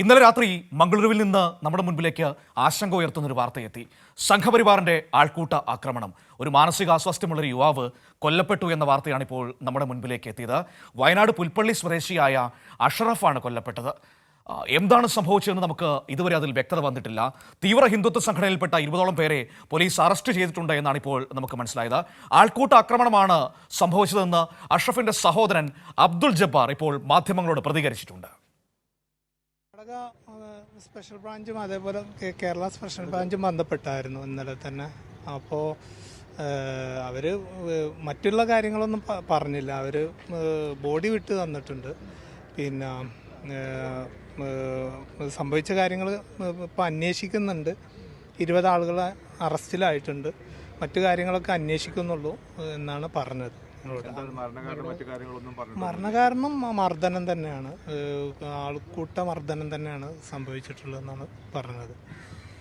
ഇന്നലെ രാത്രി മംഗളൂരുവിൽ നിന്ന് നമ്മുടെ മുൻപിലേക്ക് ആശങ്ക ഉയർത്തുന്ന ഒരു വാർത്തയെത്തി. സംഘപരിവാറിന്റെ ആൾക്കൂട്ട ആക്രമണം. ഒരു മാനസികാസ്വാസ്ഥ്യമുള്ള ഒരു യുവാവ് കൊല്ലപ്പെട്ടു എന്ന വാർത്തയാണ് ഇപ്പോൾ നമ്മുടെ മുൻപിലേക്ക് എത്തിയത്. വയനാട് പുൽപ്പള്ളി സ്വദേശിയായ അഷറഫാണ് കൊല്ലപ്പെട്ടത്. എന്താണ് സംഭവിച്ചതെന്ന് നമുക്ക് ഇതുവരെ അതിൽ വ്യക്തത വന്നിട്ടില്ല. തീവ്ര ഹിന്ദുത്വ സംഘടനയിൽപ്പെട്ട ഇരുപതോളം പേരെ പോലീസ് അറസ്റ്റ് ചെയ്തിട്ടുണ്ട് എന്നാണ് ഇപ്പോൾ നമുക്ക് മനസ്സിലായത്. ആൾക്കൂട്ട ആക്രമണമാണ് സംഭവിച്ചതെന്ന് അഷ്റഫിന്റെ സഹോദരൻ അബ്ദുൾ ജബ്ബാർ ഇപ്പോൾ മാധ്യമങ്ങളോട് പ്രതികരിച്ചിട്ടുണ്ട്. കർണാടക സ്പെഷ്യൽ ബ്രാഞ്ചും അതേപോലെ കേരള സ്പെഷ്യൽ ബ്രാഞ്ചും ബന്ധപ്പെട്ടായിരുന്നു ഇന്നലെ തന്നെ. അപ്പോൾ അവർ മറ്റുള്ള കാര്യങ്ങളൊന്നും പറഞ്ഞില്ല. അവർ ബോഡി വിട്ട് തന്നിട്ടുണ്ട്. പിന്നെ സംഭവിച്ച കാര്യങ്ങൾ ഇപ്പോൾ അന്വേഷിക്കുന്നുണ്ട്. ഇരുപത് ആളുകളെ അറസ്റ്റിലായിട്ടുണ്ട്. മറ്റു കാര്യങ്ങളൊക്കെ അന്വേഷിക്കുന്നുള്ളൂ എന്നാണ് പറഞ്ഞത്. മരണകാരണം മർദ്ദനം തന്നെയാണ്. ആൾക്കൂട്ട മർദ്ദനം തന്നെയാണ് സംഭവിച്ചിട്ടുള്ളതെന്നാണ് പറഞ്ഞത്.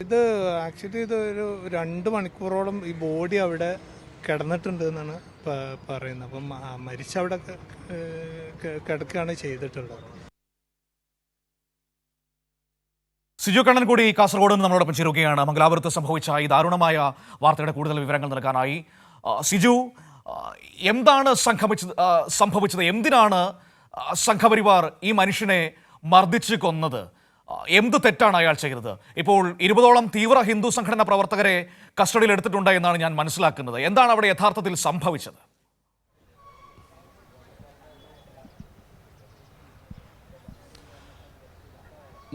ഇത് ആക്ച്വലി ഇത് ഒരു രണ്ട് മണിക്കൂറോളം ഈ ബോഡി അവിടെ കിടന്നിട്ടുണ്ട് എന്നാണ് പറയുന്നത്. അപ്പം മരിച്ച അവിടെ കിടക്കുകയാണ് ചെയ്തിട്ടുള്ളത്. സിജു കണ്ണൻ കൂടി കാസർഗോഡ് നിന്ന് നമ്മളോടൊപ്പം ചേരുകയാണ്. മംഗലാപുരത്ത് സംഭവിച്ച ഈ ദാരുണമായ വാർത്തയുടെ കൂടുതൽ വിവരങ്ങൾ നൽകാനായി. സിജു എന്താണ് സംഭവിച്ചത് സംഭവിച്ചത്? എന്തിനാണ് സംഘപരിവാർ ഈ മനുഷ്യനെ മർദ്ദിച്ച് കൊന്നത്? എന്ത് തെറ്റാണ് അയാൾ ചെയ്തത്? ഇപ്പോൾ ഇരുപതോളം തീവ്ര ഹിന്ദു സംഘടനാ പ്രവർത്തകരെ കസ്റ്റഡിയിൽ എടുത്തിട്ടുണ്ട് എന്നാണ് ഞാൻ മനസ്സിലാക്കുന്നത്. എന്താണ് അവിടെ യഥാർത്ഥത്തിൽ സംഭവിച്ചത്?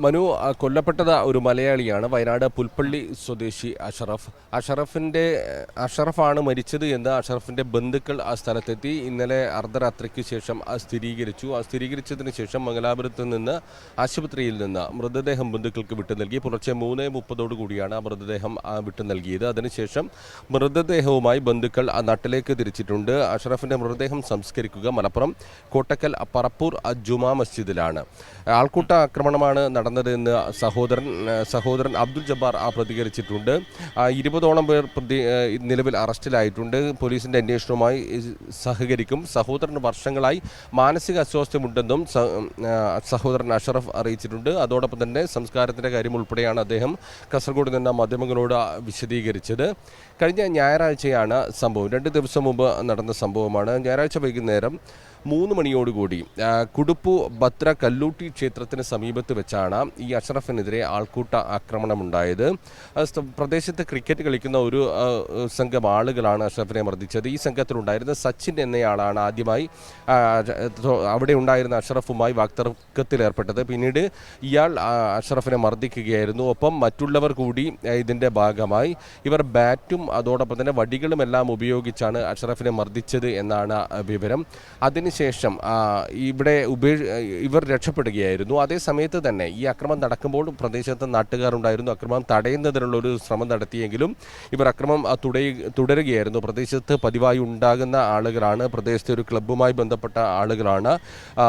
മനു കൊല്ലപ്പെട്ടത് ഒരു മലയാളിയാണ്. വയനാട് പുൽപ്പള്ളി സ്വദേശി അഷറഫ്. അഷറഫിന്റെ അഷറഫാണ് മരിച്ചത് എന്ന് അഷറഫിന്റെ ബന്ധുക്കൾ ആ സ്ഥലത്തെത്തി. ഇന്നലെ അർദ്ധരാത്രിക്ക് ശേഷം സ്ഥിരീകരിച്ചു. ആ സ്ഥിരീകരിച്ചതിന് ശേഷം മംഗലാപുരത്ത് നിന്ന് ആശുപത്രിയിൽ നിന്ന് മൃതദേഹം ബന്ധുക്കൾക്ക് വിട്ടു നൽകി. പുലർച്ചെ മൂന്ന് മുപ്പതോടു കൂടിയാണ് ആ മൃതദേഹം വിട്ടു നൽകിയത്. അതിനുശേഷം മൃതദേഹവുമായി ബന്ധുക്കൾ ആ നാട്ടിലേക്ക് തിരിച്ചിട്ടുണ്ട്. അഷറഫിന്റെ മൃതദേഹം സംസ്കരിക്കുക മലപ്പുറം കോട്ടക്കൽ പറപ്പൂർ ജുമാ മസ്ജിദിലാണ്. ആൾക്കൂട്ട ആക്രമണമാണ് നടന്നതെന്ന് സഹോദരൻ ആ, സഹോദരൻ അബ്ദുൽ ജബ്ബാർ പ്രതികരിച്ചിട്ടുണ്ട്. ഇരുപതോളം പേർ പ്രതി നിലവിൽ അറസ്റ്റിലായിട്ടുണ്ട്. പോലീസിന്റെ അന്വേഷണവുമായി സഹകരിക്കും. സഹോദരന് വർഷങ്ങളായി മാനസിക അസ്വാസ്ഥ്യമുണ്ടെന്നും സഹോദരൻ അഷറഫ് അറിയിച്ചിട്ടുണ്ട്. അതോടൊപ്പം തന്നെ സംസ്കാരത്തിന്റെ കാര്യം ഉൾപ്പെടെയാണ് അദ്ദേഹം കാസർഗോഡ് നിന്ന് മാധ്യമങ്ങളോട് വിശദീകരിച്ചത്. കഴിഞ്ഞ ഞായറാഴ്ചയാണ് സംഭവം. രണ്ട് ദിവസം മുമ്പ് നടന്ന സംഭവമാണ്. ഞായറാഴ്ച വൈകുന്നേരം മൂന്ന് മണിയോടുകൂടി കുടുപ്പു ഭദ്ര കല്ലൂട്ടി ക്ഷേത്രത്തിന് സമീപത്ത് വെച്ചാണ് ഈ അഷറഫിനെതിരെ ആൾക്കൂട്ട ആക്രമണമുണ്ടായത്. പ്രദേശത്ത് ക്രിക്കറ്റ് കളിക്കുന്ന ഒരു സംഘം ആളുകളാണ് അഷറഫിനെ മർദ്ദിച്ചത്. ഈ സംഘത്തിലുണ്ടായിരുന്ന സച്ചിൻ എന്നയാളാണ് ആദ്യമായി അവിടെ ഉണ്ടായിരുന്ന അഷറഫുമായി വാക്തർക്കത്തിലേർപ്പെട്ടത്. പിന്നീട് ഇയാൾ അഷറഫിനെ മർദ്ദിക്കുകയായിരുന്നു. ഒപ്പം മറ്റുള്ളവർ കൂടി ഇതിന്റെ ഭാഗമായി ഇവർ ബാറ്റും അതോടൊപ്പം തന്നെ വടികളുമെല്ലാം ഉപയോഗിച്ചാണ് അഷറഫിനെ മർദ്ദിച്ചത് എന്നാണ് വിവരം. അതിനുശേഷം ആ, ഇവിടെ ഉപേ ഇവർ രക്ഷപ്പെടുകയായിരുന്നു. അതേ സമയത്ത് തന്നെ ഈ അക്രമം നടക്കുമ്പോൾ പ്രദേശത്ത് നാട്ടുകാരുണ്ടായിരുന്നു. അക്രമം തടയുന്നതിനുള്ള ഒരു ശ്രമം നടത്തിയെങ്കിലും ഇവർ അക്രമം തുടരുകയായിരുന്നു. പ്രദേശത്ത് പതിവായി ഉണ്ടാകുന്ന ആളുകളാണ് പ്രദേശത്തെ ഒരു ക്ലബ്ബുമായി ബന്ധപ്പെട്ട ആളുകളാണ്. ആ,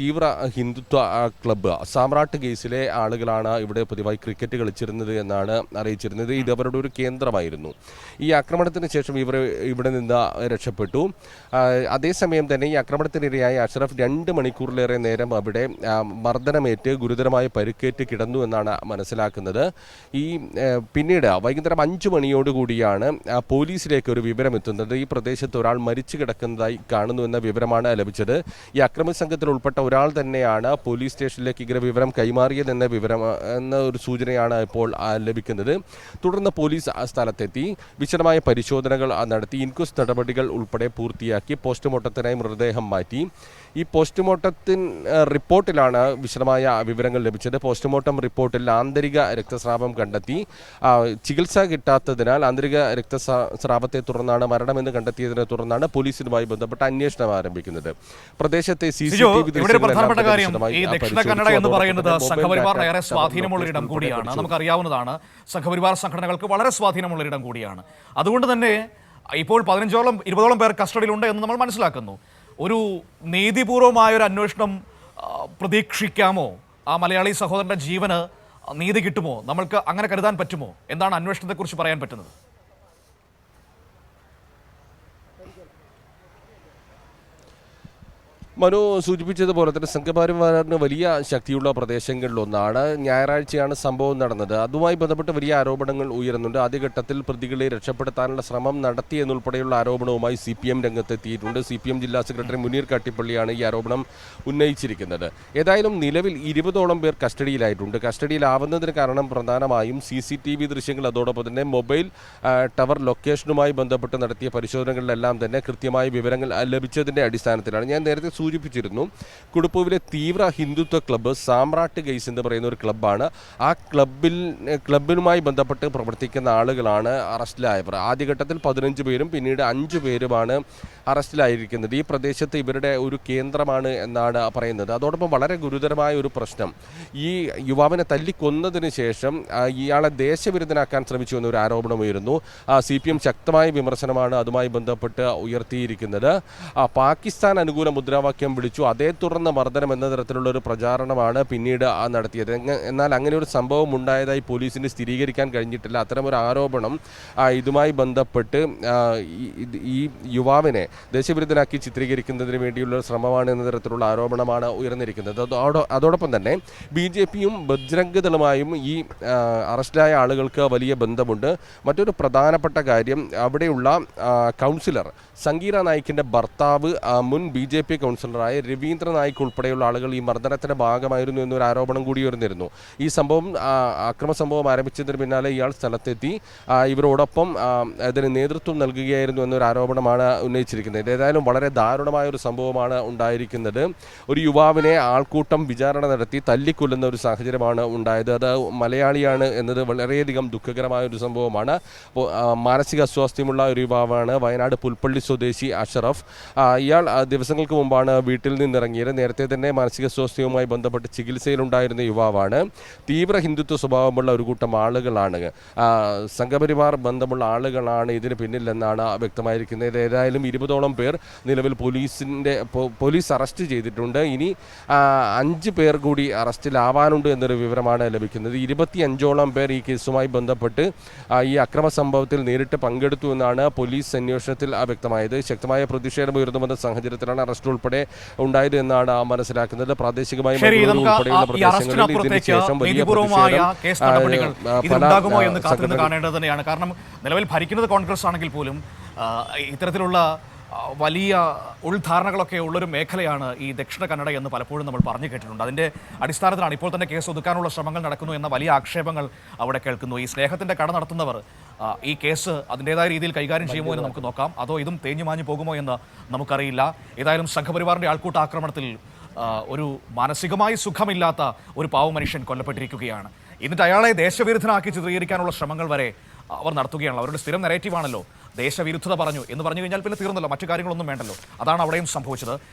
തീവ്ര ഹിന്ദുത്വ ക്ലബ്ബ് സാമ്രാട്ട് കേസിലെ ആളുകളാണ് ഇവിടെ പതിവായി ക്രിക്കറ്റ് കളിച്ചിരുന്നത് എന്നാണ് അറിയിച്ചിരുന്നത്. ഇത് അവരുടെ ഒരു കേന്ദ്രമായിരുന്നു. ഈ ആക്രമണത്തിന് ശേഷം ഇവർ ഇവിടെ നിന്ന് രക്ഷപ്പെട്ടു. അതേസമയം തന്നെ ഈ ആക്രമണത്തിനിരയായ അഷ്റഫ് രണ്ട് മണിക്കൂറിലേറെ നേരം അവിടെ മർദ്ദനമേറ്റ് ഗുരുതരമായ പരിക്കേറ്റ് കിടന്നു എന്നാണ് മനസ്സിലാക്കുന്നത്. ഈ പിന്നീട് വൈകുന്നേരം അഞ്ച് മണിയോടുകൂടിയാണ് പോലീസിലേക്ക് ഒരു വിവരം എത്തുന്നത്. ഈ പ്രദേശത്ത് ഒരാൾ മരിച്ചു കിടക്കുന്നതായി കാണുന്നു എന്ന വിവരമാണ് ലഭിച്ചത്. ഈ അക്രമ സംഘത്തിൽ ഉൾപ്പെട്ട ഒരാൾ തന്നെയാണ് പോലീസ് സ്റ്റേഷനിലേക്ക് ഇങ്ങനെ വിവരം കൈമാറിയതെന്ന വിവരം എന്ന ഒരു സൂചനയാണ് ഇപ്പോൾ ലഭിക്കുന്നത്. തുടർന്ന് പോലീസ് സ്ഥലത്തെത്തി. വിശദമായ പരിശോധനകൾ നടത്തി. ഇൻക്വസ്റ്റ് നടപടികൾ ഉൾപ്പെടെ പൂർത്തിയാക്കി. പോസ്റ്റ്മോർട്ടത്തിനായി മൃതദേഹം മാറ്റി. ഈ പോസ്റ്റ്മോർട്ടത്തിൻ റിപ്പോർട്ടിലാണ് വിശദമായ വിവരങ്ങൾ ലഭിച്ചത്. പോസ്റ്റ്മോർട്ടം റിപ്പോർട്ടിൽ ആന്തരിക രക്തസ്രാവം കണ്ടെത്തി. ചികിത്സ കിട്ടാത്തതിനാൽ ആന്തരിക രക്തസ്രാവത്തെ തുടർന്നാണ് മരണമെന്ന് കണ്ടെത്തിയതിനെ തുടർന്നാണ് പോലീസിനുമായി ബന്ധപ്പെട്ട അന്വേഷണം ആരംഭിക്കുന്നത്. പ്രദേശത്തെ സി സി ടി വി പ്രധാനപ്പെട്ട കാര്യം. ഈ ദക്ഷിണ കന്നഡ എന്ന് പറയുന്നത് സംഘപരിവാറിന് ഏറെ ടവർ സ്വാധീനമുള്ള ഇടം കൂടിയാണ്. നമുക്കറിയാവുന്നതാണ് സംഘപരിവാർ സംഘടനകൾക്ക് വളരെ സ്വാധീനമുള്ള ഇടം കൂടിയാണ്. അതുകൊണ്ട് തന്നെ ഇപ്പോൾ പതിനഞ്ചോളം ഇരുപതോളം പേർ കസ്റ്റഡിയിലുണ്ട് എന്ന് നമ്മൾ മനസ്സിലാക്കുന്നു. ഒരു നീതിപൂർവമായ ഒരു അന്വേഷണം പ്രതീക്ഷിക്കാമോ? ആ മലയാളി സഹോദരന്റെ ജീവന് നീതി കിട്ടുമോ? നമ്മൾക്ക് അങ്ങനെ കരുതാൻ പറ്റുമോ? എന്താണ് അന്വേഷണത്തെക്കുറിച്ച് പറയാൻ പറ്റുന്നത്? മനു സൂചിപ്പിച്ചതുപോലെ തന്നെ സംഘപരിവാറിന് വലിയ ശക്തിയുള്ള പ്രദേശങ്ങളിലൊന്നാണ്. ഞായറാഴ്ചയാണ് സംഭവം നടന്നത്. അതുമായി ബന്ധപ്പെട്ട് വലിയ ആരോപണങ്ങൾ ഉയരുന്നുണ്ട്. ആദ്യഘട്ടത്തിൽ പ്രതികളെ രക്ഷപ്പെടുത്താനുള്ള ശ്രമം നടത്തി എന്നുൾപ്പെടെയുള്ള ആരോപണവുമായി സി പി എം രംഗത്തെത്തിയിട്ടുണ്ട്. സി പി എം ജില്ലാ സെക്രട്ടറി മുനീർ കാട്ടിപ്പള്ളിയാണ് ഈ ആരോപണം ഉന്നയിച്ചിരിക്കുന്നത്. ഏതായാലും നിലവിൽ ഇരുപതോളം പേർ കസ്റ്റഡിയിലായിട്ടുണ്ട്. കസ്റ്റഡിയിലാവുന്നതിന് കാരണം പ്രധാനമായും സി സി ടി വി ദൃശ്യങ്ങൾ അതോടൊപ്പം തന്നെ മൊബൈൽ ടവർ ലൊക്കേഷനുമായി ബന്ധപ്പെട്ട് നടത്തിയ പരിശോധനകളിലെല്ലാം തന്നെ കൃത്യമായ വിവരങ്ങൾ ലഭിച്ചതിന്റെ അടിസ്ഥാനത്തിലാണ്. ഞാൻ നേരത്തെ സൂചിപ്പിച്ചിരുന്നു. കുടുപ്പുവിലെ തീവ്ര ഹിന്ദുത്വ ക്ലബ്ബ് സാമ്രാട്ട് ഗെയ്സ് എന്ന് പറയുന്ന ഒരു ക്ലബ്ബാണ്. ആ ക്ലബിൽ ക്ലബിനുമായി ബന്ധപ്പെട്ട് പ്രവർത്തിക്കുന്ന ആളുകളാണ് അറസ്റ്റിലായവർ. ആദ്യഘട്ടത്തിൽ പതിനഞ്ച് പേരും പിന്നീട് അഞ്ച് പേരുമാണ് അറസ്റ്റിലായിരിക്കുന്നത്. ഈ പ്രദേശത്ത് ഇവരുടെ ഒരു കേന്ദ്രമാണ് എന്നാണ് പറയുന്നത്. അതോടൊപ്പം വളരെ ഗുരുതരമായ ഒരു പ്രശ്നം. ഈ യുവാവിനെ തല്ലിക്കൊന്നതിന് ശേഷം ഇയാളെ ദേശവിരുദ്ധനാക്കാൻ ശ്രമിച്ചു എന്നൊരു ആരോപണമുയരുന്നു സി പി എം ശക്തമായ വിമർശനമാണ് അതുമായി ബന്ധപ്പെട്ട് ഉയർത്തിയിരിക്കുന്നത്. പാകിസ്ഥാൻ അനുകൂല മുദ്രാവാക്യം വിളിച്ചു. അതേ തുടർന്ന് മർദ്ദനം എന്ന തരത്തിലുള്ള ഒരു പ്രചാരണമാണ് പിന്നീട് നടത്തിയത്. എന്നാൽ അങ്ങനെ ഒരു സംഭവം ഉണ്ടായതായി പോലീസിന് സ്ഥിരീകരിക്കാൻ കഴിഞ്ഞിട്ടില്ല. അത്തരമൊരു ആരോപണം ഇതുമായി ബന്ധപ്പെട്ട് ഈ യുവാവിനെ ദേശവിരുദ്ധനാക്കി ചിത്രീകരിക്കുന്നതിന് വേണ്ടിയുള്ള ശ്രമമാണ് എന്ന തരത്തിലുള്ള ആരോപണമാണ് ഉയർന്നിരിക്കുന്നത്. അതോടൊ- അതോടൊപ്പം തന്നെ ബി ജെ പിയും ബജ്രംഗ് ദളുമായും ഈ അറസ്റ്റിലായ ആളുകൾക്ക് വലിയ ബന്ധമുണ്ട്. മറ്റൊരു പ്രധാനപ്പെട്ട കാര്യം അവിടെയുള്ള കൗൺസിലർ സംഗീത നായിക്കിന്റെ ഭർത്താവ് മുൻ ബി ജെ പി കൗൺസിലറായ രവീന്ദ്ര നായിക് ഉൾപ്പെടെയുള്ള ആളുകൾ ഈ മർദ്ദനത്തിന്റെ ഭാഗമായിരുന്നു എന്നൊരു ആരോപണം കൂടി ഉയർന്നിരുന്നു. ഈ സംഭവം അക്രമ സംഭവം ആരംഭിച്ചതിന് പിന്നാലെ ഇയാൾ സ്ഥലത്തെത്തി. ഇവരോടൊപ്പം അതിന് നേതൃത്വം നൽകുകയായിരുന്നു എന്നൊരു ആരോപണമാണ് ഉന്നയിച്ചിരിക്കുന്നത്. ഏതായാലും വളരെ ദാരുണമായ ഒരു സംഭവമാണ് ഉണ്ടായിരിക്കുന്നത്. ഒരു യുവാവിനെ ആൾക്കൂട്ടം വിചാരണ നടത്തി തല്ലിക്കൊല്ലുന്ന ഒരു സാഹചര്യമാണ് ഉണ്ടായത്. അത് മലയാളിയാണ് എന്നത് വളരെയധികം ദുഃഖകരമായ ഒരു സംഭവമാണ്. മാനസിക അസ്വാസ്ഥ്യമുള്ള ഒരു യുവാവാണ് വയനാട് പുൽപ്പള്ളി സ്വദേശി അഷറഫ്. ഇയാൾ ദിവസങ്ങൾക്ക് മുമ്പാണ് വീട്ടിൽ നിന്നിറങ്ങിയത്. നേരത്തെ തന്നെ മാനസിക സ്വാസ്ഥ്യവുമായി ബന്ധപ്പെട്ട് ചികിത്സയിലുണ്ടായിരുന്ന യുവാവാണ്. തീവ്ര ഹിന്ദുത്വ സ്വഭാവമുള്ള ഒരു കൂട്ടം ആളുകളാണ്. സംഘപരിവാർ ബന്ധമുള്ള ആളുകളാണ് ഇതിന് പിന്നിലെന്നാണ് വ്യക്തമായിരിക്കുന്നത്. ഏതായാലും ഇരുപതോളം പേർ നിലവിൽ പോലീസിന്റെ പോലീസ് അറസ്റ്റ് ചെയ്തിട്ടുണ്ട്. ഇനി അഞ്ച് പേർ കൂടി അറസ്റ്റിലാവാനുണ്ട് എന്നൊരു വിവരമാണ് ലഭിക്കുന്നത്. ഇരുപത്തി അഞ്ചോളം പേർ ഈ കേസുമായി ബന്ധപ്പെട്ട് ഈ അക്രമ സംഭവത്തിൽ നേരിട്ട് പങ്കെടുത്തു എന്നാണ് പോലീസ് അന്വേഷണത്തിൽ ആ, വ്യക്തമായത്. ശക്തമായ പ്രതിഷേധം ഉയർന്നുവന്ന സാഹചര്യത്തിലാണ് അറസ്റ്റ് ഉൾപ്പെടെ ഉണ്ടായത് എന്നാണ് മനസ്സിലാക്കുന്നത്. പ്രാദേശികമായി ഉൾപ്പെടെയുള്ള പ്രദേശങ്ങളിൽ വലിയ പ്രതിഷേധം, കാണേണ്ടത് തന്നെയാണ്. കാരണം നിലവിൽ ഭരിക്കുന്നത് കോൺഗ്രസ് ആണെങ്കിൽ പോലും ഇത്തരത്തിലുള്ള വലിയ ഉൾധാരണകളൊക്കെ ഉള്ളൊരു മേഖലയാണ് ഈ ദക്ഷിണ കന്നഡ എന്ന് പലപ്പോഴും നമ്മൾ പറഞ്ഞു കേട്ടിട്ടുണ്ട്. അതിന്റെ അടിസ്ഥാനത്തിലാണ് ഇപ്പോൾ തന്നെ കേസ് ഒതുക്കാനുള്ള ശ്രമങ്ങൾ നടക്കുന്നു എന്ന വലിയ ആക്ഷേപങ്ങൾ അവിടെ കേൾക്കുന്നു. ഈ സ്നേഹത്തിന്റെ കട നടത്തുന്നവർ ഈ കേസ് അതിന്റെതായ രീതിയിൽ കൈകാര്യം ചെയ്യുമോ എന്ന് നമുക്ക് നോക്കാം. അതോ ഇതും തേഞ്ഞു മാഞ്ഞു പോകുമോ എന്ന് നമുക്കറിയില്ല. ഏതായാലും സംഘപരിവാറിന്റെ ആൾക്കൂട്ട ആക്രമണത്തിൽ ഒരു മാനസികമായി സുഖമില്ലാത്ത ഒരു പാവ മനുഷ്യൻ കൊല്ലപ്പെട്ടിരിക്കുകയാണ്. എന്നിട്ട് അയാളെ ദേശവിരുദ്ധനാക്കി ചിത്രീകരിക്കാനുള്ള ശ്രമങ്ങൾ വരെ അവർ നടത്തുകയാണല്ലോ. അവരുടെ സ്ഥിരം നെറേറ്റീവാണല്ലോ ദേശവിരുദ്ധത പറഞ്ഞു എന്ന് പറഞ്ഞു കഴിഞ്ഞാൽ പിന്നെ തീർന്നല്ലോ. മറ്റു കാര്യങ്ങളൊന്നും വേണ്ടല്ലോ. അതാണ് അവിടെയും സംഭവിച്ചത്.